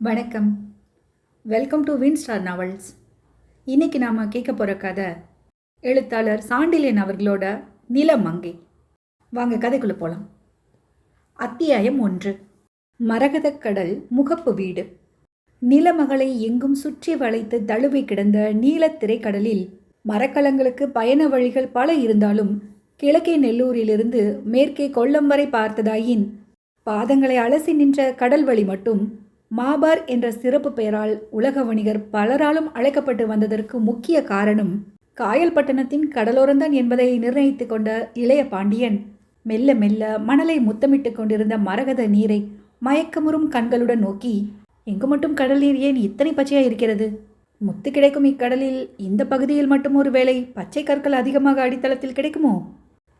வணக்கம். Welcome to Win Star Novels இன்னைக்கு நாம் கேட்க போகிற கதை எழுத்தாளர் சாண்டிலியன் அவர்களோட நிலமங்கை வாங்க கதைக்குள்ளே போகலாம் அத்தியாயம் ஒன்று. மரகதக் கடல் முகப்பு வீடு. நிலமகளை எங்கும் சுற்றி வளைத்து தழுவி கிடந்த நீலத்திரை கடலில் மரக்கலங்களுக்கு பயண வழிகள் பல இருந்தாலும் கிழக்கே நெல்லூரிலிருந்து மேற்கே கொல்லம் வரை பார்த்ததாயின் பாதங்களை அலசி நின்ற கடல் வழி மட்டும் மாபார் என்ற சிறப்பு பெயரால் உலக வணிகர் பலராலும் அழைக்கப்பட்டு வந்ததற்கு முக்கிய காரணம் காயல்பட்டணத்தின் கடலோரந்தான் என்பதை நிர்ணயித்து கொண்ட இளைய பாண்டியன். மெல்ல மெல்ல மணலை முத்தமிட்டு கொண்டிருந்த மரகத நீரை மயக்கமுறும் கண்களுடன் நோக்கி எங்கு மட்டும் கடல் நீர் ஏன் இத்தனை பச்சையாக இருக்கிறது? முத்து கிடைக்கும் இக்கடலில் இந்த பகுதியில் மட்டும் ஒரு வேளை பச்சை கற்கள் அதிகமாக அடித்தளத்தில் கிடைக்குமோ?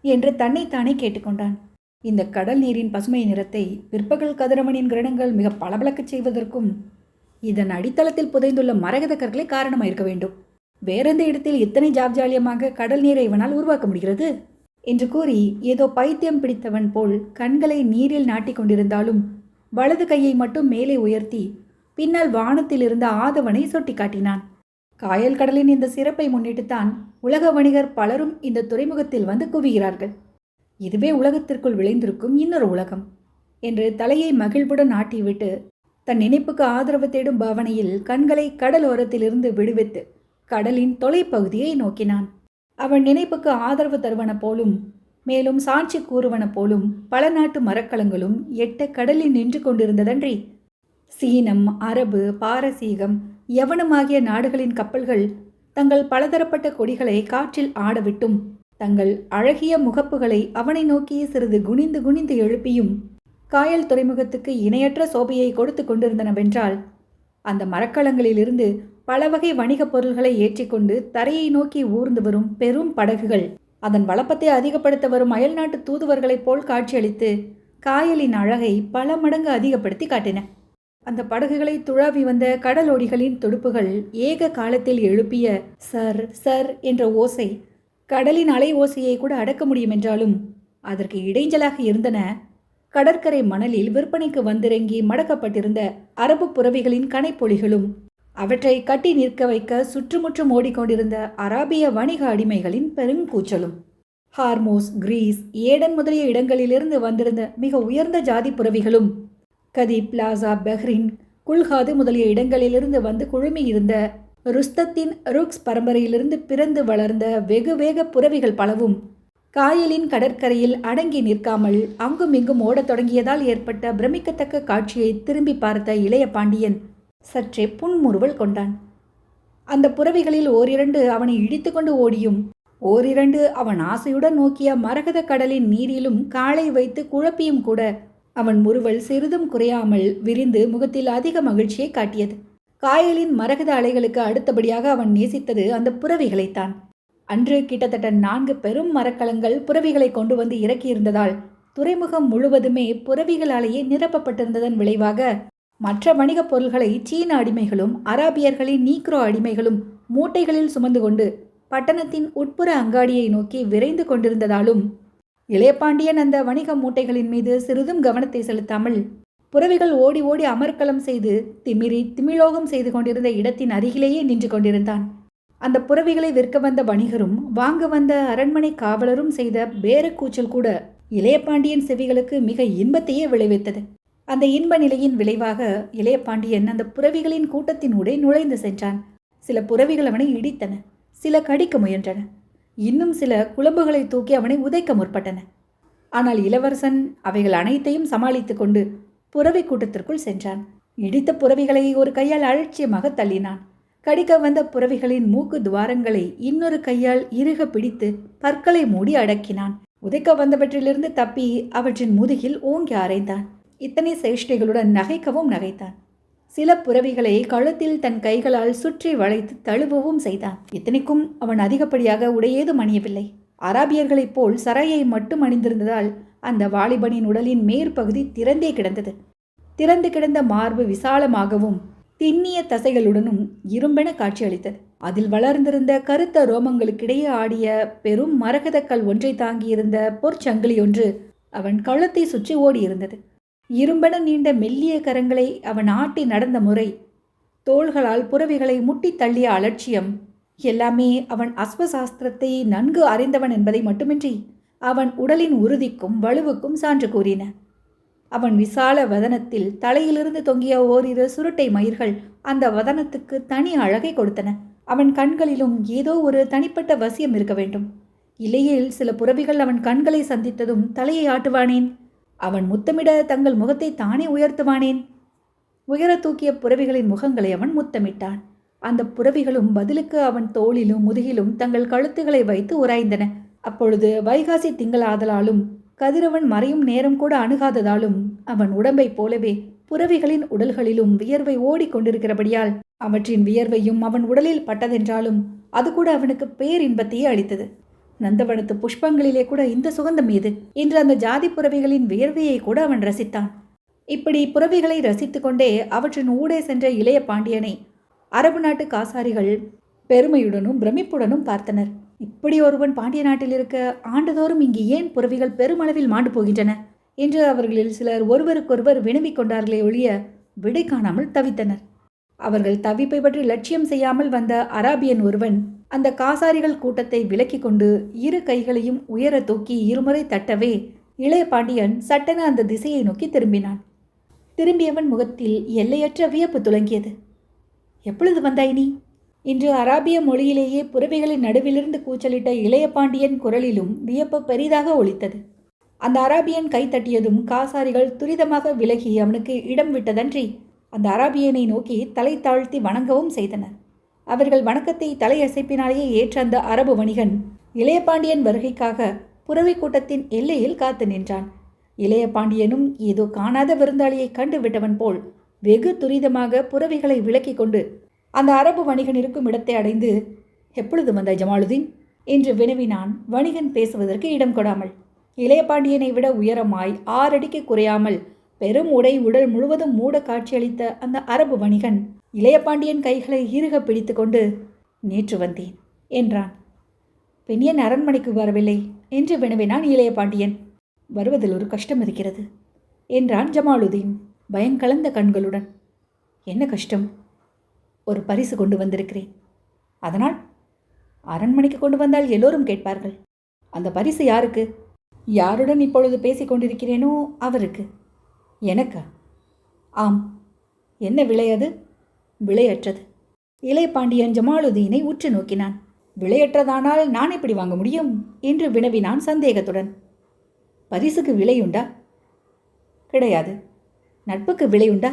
என்று தன்னைத்தானே கேட்டுக்கொண்டான் இந்த கடல் நீரின் பசுமை நிறத்தை பிற்பகல் கதிரவனின் கிரணங்கள் மிக பளபளக்கச் செய்வதற்கும் இதன் அடித்தளத்தில் புதைந்துள்ள மரகத காரணமாயிருக்க வேண்டும். வேறெந்த இடத்தில் இத்தனை ஜாப்ஜாலியமாக கடல் நீரை இவனால் உருவாக்க முடிகிறது? என்று கூறி ஏதோ பைத்தியம் பிடித்தவன் போல் கண்களை நீரில் நாட்டிக் கொண்டிருந்தாலும் வலது கையை மட்டும் மேலே உயர்த்தி பின்னால் வானத்தில் இருந்த ஆதவனை சுட்டி காட்டினான் காயல் கடலின் இந்த சிறப்பை முன்னிட்டுத்தான் உலக வணிகர் பலரும் இந்த துறைமுகத்தில் வந்து குவிகிறார்கள். இதுவே உலகத்திற்குள் விளைந்திருக்கும் இன்னொரு உலகம் என்று தலையை மகிழ்வுடன் ஆட்டிவிட்டு தன் நினைப்புக்கு ஆதரவு தேடும் பாவனையில் கண்களை கடலோரத்திலிருந்து விடுவித்து கடலின் தொலைப்பகுதியை நோக்கினான். அவன் நினைப்புக்கு ஆதரவு தருவன போலும் மேலும் சாட்சி கூறுவன போலும் பல நாட்டு மரக்கலங்களும் எட்ட கடலில் நின்று கொண்டிருந்ததன்றி சீனம் அரபு பாரசீகம் யவனமாகிய நாடுகளின் கப்பல்கள் தங்கள் பலதரப்பட்ட கொடிகளை காற்றில் ஆடவிட்டும் தங்கள் அழகிய முகப்புகளை அவனை நோக்கி சிறிது குனிந்து குனிந்து எழுப்பியும் காயல் துறைமுகத்துக்கு இணையற்ற சோபையை கொடுத்து கொண்டிருந்தனவென்றால் அந்த மரக்கலங்களிலிருந்து பல வகை வணிகப் பொருள்களை ஏற்றிக்கொண்டு தரையை நோக்கி ஊர்ந்து வரும் பெரும் படகுகள் அதன் வளப்பத்தை அதிகப்படுத்த வரும் அயல்நாட்டு தூதுவர்களைப் போல் காட்சியளித்து காயலின் அழகை பல மடங்கு அதிகப்படுத்தி காட்டின. அந்த படகுகளை துழாவி வந்த கடலோடிகளின் துடுப்புகள் ஏக காலத்தில் எழுப்பிய சர் சர் என்ற ஓசை கடலின் அலை ஓசையை கூட அடக்க முடியும் என்றாலும் அதற்கு இடைஞ்சலாக இருந்தன. கடற்கரை மணலில் விற்பனைக்கு வந்திறங்கி மடக்கப்பட்டிருந்த அரபு புறவிகளின் கனைப்பொலிகளும் அவற்றை கட்டி நிற்க வைக்க சுற்றுமுற்றும் ஓடிக்கொண்டிருந்த அராபிய வணிக அடிமைகளின் பெருங்கூச்சலும். ஹார்மோஸ் கிரீஸ் ஏடன் முதலிய இடங்களிலிருந்து வந்திருந்த மிக உயர்ந்த ஜாதி புறவிகளும் கதி பிளாசா பெஹ்ரின் குல்ஹாது முதலிய இடங்களிலிருந்து வந்து குழுமியிருந்த ருஸ்தத்தின் ருக்ஸ் பரம்பரையிலிருந்து பிறந்து வளர்ந்த வெகு வேக புறவிகள் பலவும் காயலின் கடற்கரையில் அடங்கி நிற்காமல் அங்குமிங்கும் ஓடத் தொடங்கியதால் ஏற்பட்ட பிரமிக்கத்தக்க காட்சியை திரும்பி பார்த்த இளைய பாண்டியன் சற்றே புன்முறுவல் கொண்டான். அந்த புறவிகளில் ஓரிரண்டு அவனை இடித்துக்கொண்டு ஓடியும் ஓரிரண்டு அவன் ஆசையுடன் நோக்கிய மரகத கடலின் நீரிலும் காலை வைத்து குழப்பியும் கூட அவன் முறுவல் சிறிதும் குறையாமல் விரிந்து முகத்தில் அதிக மகிழ்ச்சியை காட்டியது. காயலின் மரகத அலைகளுக்கு அடுத்தபடியாக அவன் நேசித்தது அந்த புறவிகளைத்தான். அன்று கிட்டத்தட்ட நான்கு பெரும் மரக்கலங்கள் புறவிகளை கொண்டு வந்து இறக்கியிருந்ததால் துறைமுகம் முழுவதுமே புறவிகளாலேயே நிரப்பப்பட்டிருந்ததன் விளைவாக மற்ற வணிகப் பொருள்களை சீன அடிமைகளும் அராபியர்களின் நீக்ரோ அடிமைகளும் மூட்டைகளில் சுமந்து கொண்டு பட்டணத்தின் உட்புற அங்காடியை நோக்கி விரைந்து கொண்டிருந்ததாலும் இளையபாண்டியன் அந்த வணிக மூட்டைகளின் மீது சிறிதும் கவனத்தை செலுத்தாமல் புறவிகள் ஓடி ஓடி அமர்க்கலம் செய்து திமிரி திமிழோகம் செய்து கொண்டிருந்த இடத்தின் அருகிலேயே நின்று கொண்டிருந்தான். அந்த புறவிகளை விற்க வந்த வணிகரும் வாங்க வந்த அரண்மனை காவலரும் செய்த பேரக்கூச்சல் கூட இளையபாண்டியன் செவிகளுக்கு மிக இன்பத்தையே விளைவித்தது. அந்த இன்ப நிலையின் விளைவாக இளையபாண்டியன் அந்த புறவிகளின் கூட்டத்தினூடே நுழைந்து சென்றான். சில புறவிகள் அவனை இடித்தன சில கடிக்க முயன்றன. இன்னும் சில குழம்புகளை தூக்கி அவனை உதைக்க முற்பட்டன. ஆனால் இளவரசன் அவைகள் அனைத்தையும் சமாளித்து கொண்டு புறவை கூட்டத்திற்குள் சென்றான். இடித்த புறவிகளை ஒரு கையால் அலட்சியமாக தள்ளினான். கடிக்க வந்த புறவிகளின் மூக்கு துவாரங்களை இன்னொரு கையால் இறுக பிடித்து பற்களை மூடி அடக்கினான். உதைக்க வந்தவற்றிலிருந்து தப்பி அவற்றின் முதுகில் ஓங்கி அரைந்தான். இத்தனை சேஷ்டைகளுடன் நகைக்கவும் நகைத்தான். சில புறவிகளை கழுத்தில் தன் கைகளால் சுற்றி வளைத்து தழுவவும் செய்தான். இத்தனைக்கும் அவன் அதிகப்படியாக உடையேதும் அணியவில்லை. அராபியர்களைப் போல் சரையை மட்டும் அணிந்திருந்ததால் அந்த வாலிபனின் உடலின் மேற்பகுதி திறந்தே கிடந்தது. திறந்து கிடந்த மார்பு விசாலமாகவும் திண்ணிய தசைகளுடனும் இரும்பென காட்சியளித்தது. அதில் வளர்ந்திருந்த கருத்த ரோமங்களுக்கிடையே ஆடிய பெரும் மரகதக்கல் ஒன்றை தாங்கியிருந்த பொற்சங்கிலி ஒன்று அவன் கழுத்தை சுற்றி ஓடியிருந்தது. இரும்பென நீண்ட மெல்லிய கரங்களை அவன் ஆட்டி நடந்த முறை தோள்களால் புறவிகளை முட்டித் தள்ளிய அலட்சியம் எல்லாமே அவன் அஸ்வசாஸ்திரத்தை நன்கு அறிந்தவன் என்பதை மட்டுமின்றி அவன் உடலின் உறுதிக்கும் வலுவுக்கும் சான்று கூறின. அவன் விசால வதனத்தில் தலையிலிருந்து தொங்கிய ஓரிரு சுருட்டை மயிர்கள் அந்த வதனத்துக்கு தனி அழகை கொடுத்தன. அவன் கண்களிலும் ஏதோ ஒரு தனிப்பட்ட வசியம் இருக்க வேண்டும். இல்லையேல் சில புறவிகள் அவன் கண்களை சந்தித்ததும் தலையை ஆட்டுவானேன். அவன் முத்தமிட தங்கள் முகத்தை தானே உயர்த்துவானேன். உயர தூக்கிய புறவிகளின் முகங்களை அவன் முத்தமிட்டான். அந்த புறவிகளும் பதிலுக்கு அவன் தோளிலும் முதுகிலும் தங்கள் கழுத்துகளை வைத்து உராய்ந்தன. அப்பொழுது வைகாசி திங்களாதலாலும் கதிரவன் மறையும் நேரம் கூட அணுகாததாலும் அவன் உடம்பைப் போலவே புறவிகளின் உடல்களிலும் வியர்வை ஓடிக்கொண்டிருக்கிறபடியால் அவற்றின் வியர்வையும் அவன் உடலில் பட்டதென்றாலும் அது கூட அவனுக்கு பேரின்பத்தையே அளித்தது. நந்தவனத்து புஷ்பங்களிலே கூட இந்த சுகந்தம் ஏது? என்று அந்த ஜாதி புறவிகளின் வியர்வையை கூட அவன் ரசித்தான். இப்படி புறவிகளை ரசித்து கொண்டே அவற்றின் ஊடே சென்ற இளைய பாண்டியனை அரபு நாட்டு காசாரிகள் பெருமையுடனும் பிரமிப்புடனும் பார்த்தனர். இப்படி ஒருவன் பாண்டிய நாட்டில் இருக்க ஆண்டுதோறும் இங்கு ஏன் புறவிகள் பெருமளவில் மாண்டு போகின்றன? என்று அவர்களில் சிலர் ஒருவருக்கொருவர் வினவிக் கொண்டார்களே ஒழிய விடை காணாமல் தவித்தனர். அவர்கள் தவிப்பை பற்றி லட்சியம் செய்யாமல் வந்த அராபியன் ஒருவன் அந்த காசாரிகள் கூட்டத்தை விலக்கிக் கொண்டு இரு கைகளையும் உயர தூக்கி இருமுறை தட்டவே இளைய பாண்டியன் சட்டென அந்த திசையை நோக்கி திரும்பினான். திரும்பியவன் முகத்தில் எல்லையற்ற வியப்பு துலங்கியது. எப்பொழுது வந்தாய் நீ? இன்று அராபிய மொழியிலேயே புறவிகளின் நடுவிலிருந்து கூச்சலிட்ட இளைய பாண்டியன் குரலிலும் வியப்பு பெரிதாக ஒலித்தது. அந்த அராபியன் கைத்தட்டியதும் காசாரிகள் துரிதமாக விலகி அவனுக்கு இடம் விட்டதன்றி அந்த அராபியனை நோக்கி தலை தாழ்த்தி வணங்கவும் செய்தனர். அவர்கள் வணக்கத்தை தலையசைப்பினாலேயே ஏற்ற அந்த அரபு வணிகன் இளையபாண்டியன் வருகைக்காக புறவி கூட்டத்தின் எல்லையில் காத்து நின்றான். இளையபாண்டியனும் ஏதோ காணாத விருந்தாளியை கண்டு விட்டவன் போல் வெகு துரிதமாக புறவிகளை விலக்கிக் கொண்டு அந்த அரபு வணிகன் இருக்கும் இடத்தை அடைந்து எப்பொழுது வந்தாய் ஜமாலுதீன்? என்று வினவினான். வணிகன் பேசுவதற்கு இடம் கொடாமல் இளைய பாண்டியனை விட உயரமாய் ஆறடிக்கு குறையாமல் பெரும் உடை உடல் முழுவதும் மூட காட்சியளித்த அந்த அரபு வணிகன் இளையபாண்டியன் கைகளை இறுக பிடித்து கொண்டு நேற்று வந்தேன் என்றான். பெண் ஏன் அரண்மனைக்கு வரவில்லை என்று வினவினான் இளையபாண்டியன் வருவதில் ஒரு கஷ்டம் இருக்கிறது என்றான் ஜமாலுதீன் பயங்கலந்த கண்களுடன். என்ன கஷ்டம்? ஒரு பரிசு கொண்டு வந்திருக்கிறேன். அதனால் அரண்மனைக்கு கொண்டு வந்தால் எல்லோரும் கேட்பார்கள். அந்த பரிசு யாருக்கு? யாருடன் இப்பொழுது பேசிக் கொண்டிருக்கிறேனோ அவருக்கு. எனக்கா? ஆம். என்ன விலை அது? விலையற்றது. இளைய பாண்டியன் ஜமாலுதீனை உற்று நோக்கினான். விலையற்றதானால் நான் எப்படி வாங்க முடியும்? என்று வினவினான் சந்தேகத்துடன். பரிசுக்கு விலையுண்டா? கிடையாது. நட்புக்கு விலையுண்டா?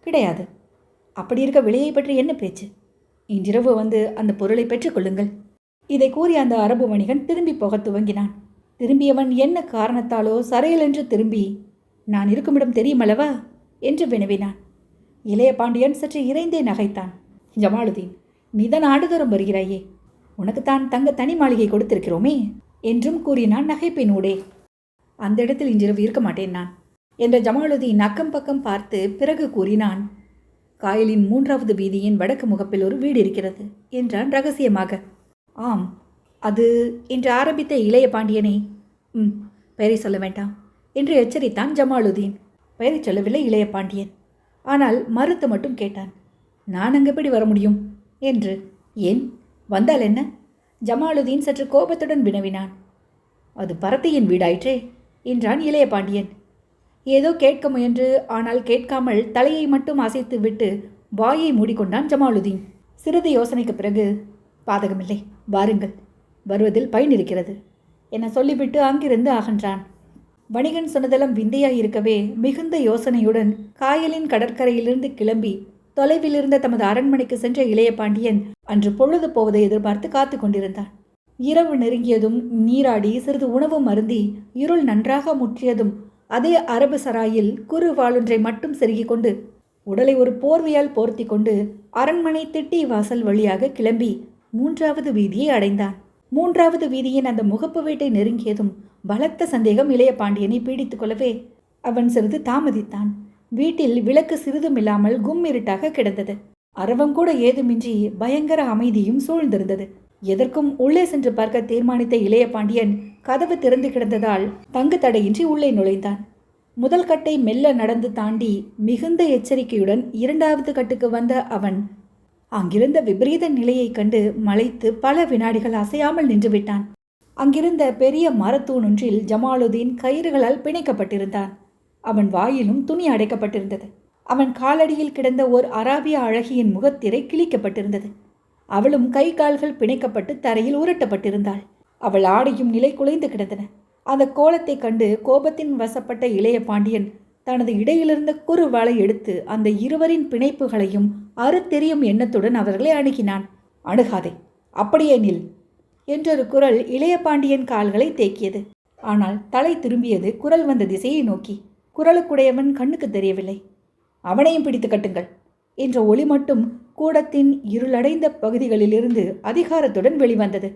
கிடையாது. அப்படி இருக்க விலையை பற்றி என்ன பேச்சு? இன்றிரவு வந்து அந்த பொருளை பெற்றுக்கொள்ளுங்கள் இதை கூறி அந்த அரபு வணிகன் திரும்பி போகத் துவங்கினான். திரும்பியவன் என்ன காரணத்தாலோ சரையலென்று திரும்பி நான் இருக்குமிடம் தெரியுமல்லவா? என்று வினவினான். இளைய பாண்டியன் சற்று இறைந்தே நகைத்தான். ஜமாலுதீன் நீதான் ஆண்டுதோறும் வருகிறாயே. உனக்குத்தான் தங்க தனி மாளிகை கொடுத்திருக்கிறோமே என்றும் கூறினான் நகைப்பினூடே அந்த இடத்தில் இன்றிரவு இருக்க மாட்டேன் நான் என்ற ஜமாலுதீன் அக்கம் பக்கம் பார்த்து பிறகு கூறினான் காயலின் மூன்றாவது வீதியின் வடக்கு முகப்பில் ஒரு வீடு இருக்கிறது என்றான் ரகசியமாக. ஆம் அது என்று ஆரம்பித்த இளைய பாண்டியனை. ம் பெயரை சொல்ல வேண்டாம் என்று எச்சரித்தான் ஜமாலுதீன். பெயரை சொல்லவில்லை இளைய பாண்டியன். ஆனால் மறுத்து மட்டும் கேட்டான் நான் அங்கே எப்படி வர முடியும்? என்று. ஏன் வந்தால் என்ன? ஜமாலுதீன் சற்று கோபத்துடன் வினவினான். அது பரத்தையின் வீடாயிற்றே என்றான் இளைய பாண்டியன். ஏதோ கேட்க முயன்று ஆனால் கேட்காமல் தலையை மட்டும் அசைத்து விட்டு வாயை மூடிக்கொண்டான் ஜமாலுதீன். சிறிது யோசனைக்கு பிறகு பாதகமில்லை வாருங்கள். வருவதில் பயன் இருக்கிறது என சொல்லிவிட்டு அங்கிருந்து அகன்றான். வணிகன் சொன்னதெல்லாம் விந்தையாயிருக்கவே மிகுந்த யோசனையுடன் காயலின் கடற்கரையிலிருந்து கிளம்பி தொலைவில் இருந்த தமது அரண்மனைக்கு சென்ற இளைய பாண்டியன் அன்று பொழுது போவதை எதிர்பார்த்து காத்து கொண்டிருந்தான். இரவு நெருங்கியதும் நீராடி சிறிது உணவு மருந்தி இருள் நன்றாக முற்றியதும் அதே அரபு சராயில் குறு வாளொன்றை மட்டும் செருகிக் கொண்டு உடலை ஒரு போர்வையால் போர்த்தி கொண்டு அரண்மனை திட்டி வாசல் வழியாக கிளம்பி மூன்றாவது வீதியை அடைந்தான். மூன்றாவது வீதியின் அந்த முகப்பு வீட்டை நெருங்கியதும் பலத்த சந்தேகம் இளைய பாண்டியனை பீடித்துக் கொள்ளவே அவன் சிறிது தாமதித்தான். வீட்டில் விளக்கு சிறிதும் இல்லாமல் கும் இருட்டாக கிடந்தது. அரவம் கூட ஏதுமின்றி பயங்கர அமைதியும் சூழ்ந்திருந்தது. எதற்கும் உள்ளே சென்று பார்க்க தீர்மானித்த இளைய பாண்டியன் கதவு திறந்து கிடந்ததால் தங்கு தடையின்றி உள்ளே நுழைந்தான். முதல் கட்டை மெல்ல நடந்து தாண்டி மிகுந்த எச்சரிக்கையுடன் இரண்டாவது கட்டுக்கு வந்த அவன் அங்கிருந்த விபரீத நிலையைக் கண்டு மலைத்து பல வினாடிகள் அசையாமல் நின்றுவிட்டான். அங்கிருந்த பெரிய மரத்தூணொன்றில் ஜமாலுதீன் கயிறுகளால் பிணைக்கப்பட்டிருந்தான். அவன் வாயிலும் துணி அடைக்கப்பட்டிருந்தது. அவன் காலடியில் கிடந்த ஓர் அராபிய அழகியின் முகத்திரை கிழிக்கப்பட்டிருந்தது. அவளும் கை கால்கள் பிணைக்கப்பட்டு தரையில் உருட்டப்பட்டிருந்தாள். அவள் ஆடையும் நிலை குலைந்து கிடந்தன. அந்த கோலத்தைக் கண்டு கோபத்தின் வசப்பட்ட இளைய பாண்டியன் தனது இடையிலிருந்த குறுவாளை எடுத்து அந்த இருவரின் பிணைப்புகளையும் அறுத்தெறியும் எண்ணத்துடன் அவர்களை அணுகினான். அணுகாதே அப்படியே நில் என்றொரு குரல் இளைய பாண்டியன் கால்களை தேக்கியது. ஆனால் தலை திரும்பியது குரல் வந்த திசையை நோக்கி. குரலுக்குடையவன் கண்ணுக்கு தெரியவில்லை. அவனையும் பிடித்து கட்டுங்கள் என்ற ஒளி மட்டும் கூடத்தின் இருளடைந்த பகுதிகளிலிருந்து அதிகாரத்துடன் வெளிவந்தது.